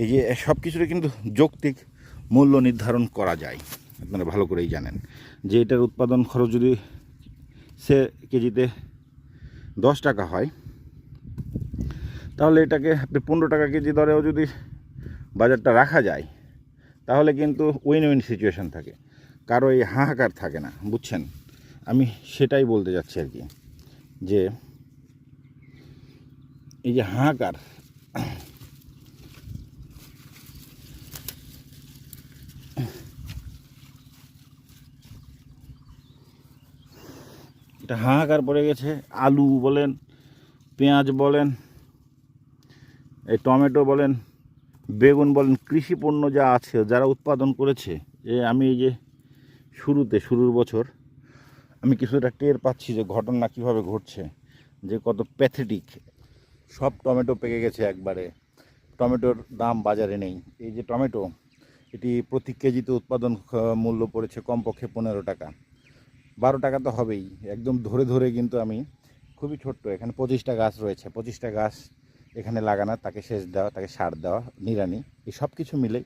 এই যে সব কিছুরই কিন্তু যৌক্তিক মূল্য নির্ধারণ করা যায়, আপনারা ভালো করেই জানেন। যে এটার উৎপাদন খরচ যদি সে কেজিতে দশ টাকা হয়, তাহলে এটাকে আপনি পনেরো টাকা কেজি দরেও যদি বাজারটা রাখা যায়, তাহলে কিন্তু উইন উইন সিচুয়েশান থাকে। কারও এই হাহাকার থাকে না, বুঝছেন? আমি সেটাই বলতে যাচ্ছি আর কি, যে এই যে হাহাকার এটা হাহাকার পড়ে গেছে। আলু বলেন, পেঁয়াজ বলেন, এই টমেটো বলেন, বেগুন বলেন, কৃষি পণ্য যা আছে, যারা উৎপাদন করেছে যে আমি এই যে শুরুতে, শুরুর বছর, আমি কিছুটা টের পাচ্ছি যে ঘটনা কীভাবে ঘটছে, যে কত প্যাথেটিক সব টমেটো পেকে গেছে একবারে। টমেটোর দাম বাজারে নেই। এই যে টমেটো, এটি প্রতি কেজিতে উৎপাদন মূল্য পড়েছে কমপক্ষে পনেরো টাকা। বারো টাকা তো হবেই। একদম ধরে ধরে কিন্তু আমি খুবই ছোট্ট, এখানে পঁচিশটা গাছ রয়েছে। পঁচিশটা গাছ এখানে লাগানো, তাকে সেচ দেওয়া, তাকে সার দেওয়া, নিড়ানি, এই সব কিছু মিলে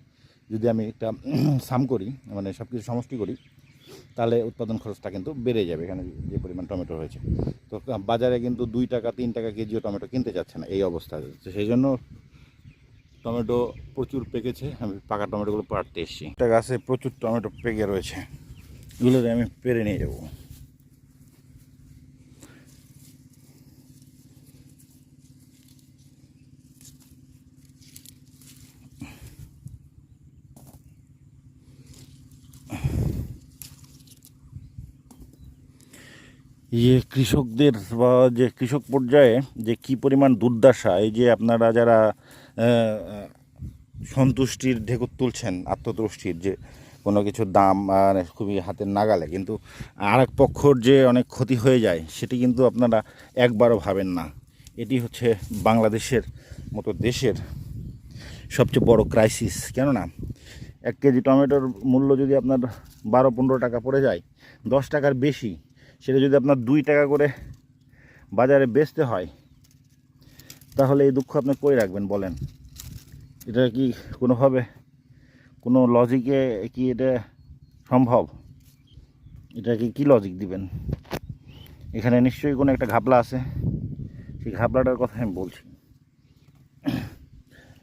যদি আমি একটা সাম করি মানে সব কিছু সমষ্টি করি, তাহলে উৎপাদন খরচটা কিন্তু বেড়ে যাবে এখানে যে পরিমাণ টমেটো হয়েছে। তো বাজারে কিন্তু দুই টাকা, তিন টাকা কেজিও টমেটো কিনতে যাচ্ছে না, এই অবস্থা। তো সেই জন্য টমেটো প্রচুর পেকেছে, আমি পাকা টমেটোগুলো পাড়তে এসেছি। একটা গাছে প্রচুর টমেটো পেকে রয়েছে। এগুলো আমি পেরে নিয়ে যাব। ইয়ে কৃষকদের বা যে কৃষক পর্যায়ে যে কি পরিমাণ দুর্দশা, এই যে আপনারা যারা সন্তুষ্টির ঢেকুর তুলছেন, আত্মতুষ্টির, যে কোনো কিছুর দাম খুবই হাতের নাগালে। কিন্তু আর এক পক্ষর যে অনেক ক্ষতি হয়ে যায়, সেটি কিন্তু আপনারা একবারও ভাবেন না। এটি হচ্ছে বাংলাদেশের মতো দেশের সবচেয়ে বড় ক্রাইসিস কেননা এক কেজি টমেটোর মূল্য যদি আপনার বারো, পনেরো টাকা পড়ে যায়, দশ টাকার বেশি, সেটা যদি আপনার দুই টাকা করে বাজারে বেচতে হয়, তাহলে এই দুঃখ আপনি কই রাখবেন বলেন? এটা কি কোনোভাবে কোনো লজিকে কি এটা সম্ভব? এটাকে কি লজিক দিবেন? এখানে নিশ্চয়ই কোনো একটা ঘাপলা আছে। সেই ঘাপলাটার কথা আমি বলছি।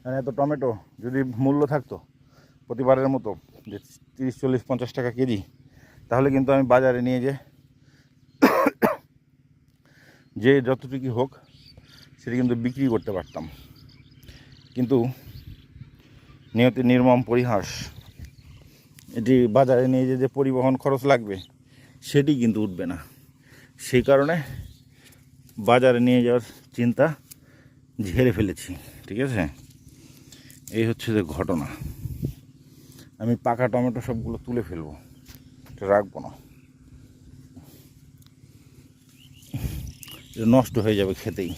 আর এত টমেটো যদি মূল্য থাকতো প্রতিবারের মতো যে তিরিশ, চল্লিশ, পঞ্চাশ টাকা কেজি, তাহলে কিন্তু আমি বাজারে নিয়ে যে যে যতটুকু হোক, সেটা কিন্তু বিক্রি করতে পারতাম। কিন্তু নিয়তি নির্মম পরিহাস। এটি বাজারে নিয়ে যে যে পরিবহন খরচ লাগবে, সেটি কিন্তু উঠবে না। সেই কারণে বাজারে নিয়ে যাওয়ার চিন্তা ঝেড়ে ফেলেছি, ঠিক আছে? এই হচ্ছে যে ঘটনা। আমি পাকা টমেটো সবগুলো তুলে ফেলব রাখব না। নষ্ট হয়ে যাবে খেতেই।